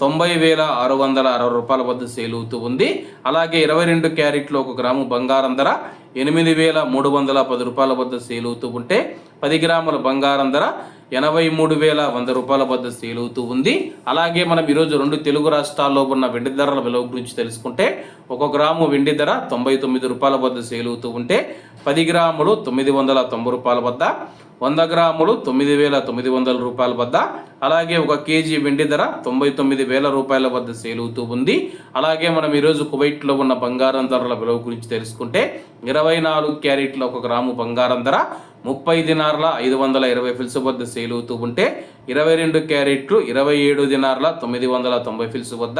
తొంభై వేల ఆరు వందల అరవై రూపాయల వద్ద సేల్ అవుతూ ఉంది. అలాగే ఇరవై రెండు క్యారెట్లో ఒక గ్రాము బంగారం ధర ఎనిమిది వేల మూడు వందల పది రూపాయల వద్ద సేల్ అవుతూ ఉంటే పది గ్రాముల బంగారం ధర ఎనభై మూడు వేల వంద రూపాయల వద్ద సేల్ అవుతూ ఉంది. అలాగే మనం ఈరోజు రెండు తెలుగు రాష్ట్రాల్లో ఉన్న వెండి ధరల విలువ గురించి తెలుసుకుంటే ఒక గ్రాము వెండి ధర తొంభై తొమ్మిది రూపాయల వద్ద సేల్ అవుతూ ఉంటే పది గ్రాములు తొమ్మిది వందల తొంభై రూపాయల వద్ద వంద గ్రాములు తొమ్మిది వేల తొమ్మిది వందల రూపాయల వద్ద అలాగే ఒక కేజీ వెండి ధర తొంభై తొమ్మిది వేల రూపాయల వద్ద సేల్ అవుతూ ఉంది. అలాగే మనం ఈరోజు కువైట్లో ఉన్న బంగారం ధరల విలువ గురించి తెలుసుకుంటే ఇరవై నాలుగు క్యారెట్ల ఒక గ్రాము బంగారం ధర ముప్పై దినార్ల ఐదు వందల ఇరవై ఫిల్స్ వద్ద సేల్ అవుతూ ఉంటే ఇరవై రెండు క్యారెట్లు ఇరవై ఏడు దినార్ల తొమ్మిది వందల తొంభై ఫిల్స్ వద్ద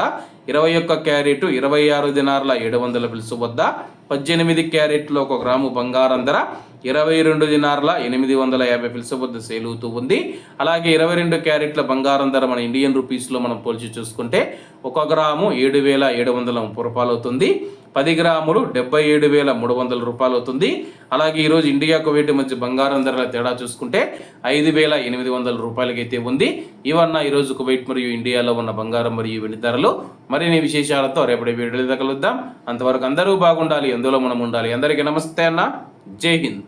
ఇరవై ఒక్క క్యారెట్ ఇరవై ఆరు దినార్ల ఏడు వందల ఫిల్స్ వద్ద పద్దెనిమిది క్యారెట్లు ఒక గ్రాము బంగారం ధర ఇరవై రెండు దినార్ల ఎనిమిది వందల యాభై ఫిల్స్ వద్ద సేల్ అవుతూ ఉంది. అలాగే ఇరవై రెండు క్యారెట్ల బంగారం ధర మన ఇండియన్ రూపీస్లో మనం పోల్చి చూసుకుంటే ఒక గ్రాము ఏడు వేల ఏడు వందల ముప్పై రూపాయలు అవుతుంది. పది గ్రాములు డెబ్బై ఏడు వేల మూడు వందల రూపాయలు అవుతుంది. అలాగే ఈరోజు ఇండియా కువైట్ మధ్య బంగారం ధరల తేడా చూసుకుంటే ఐదు వేల ఎనిమిది వందల రూపాయలకైతే ఉంది. ఇవన్న ఈరోజు కువైట్ మరియు ఇండియాలో ఉన్న బంగారం మరియు వెండి ధరలు. మరిన్ని విశేషాలతో రేపటి వీడియోలు కలుద్దాం. అంతవరకు అందరూ బాగుండాలి ఎందులో మనం ఉండాలి. అందరికీ నమస్తే అన్న. జై హింద్.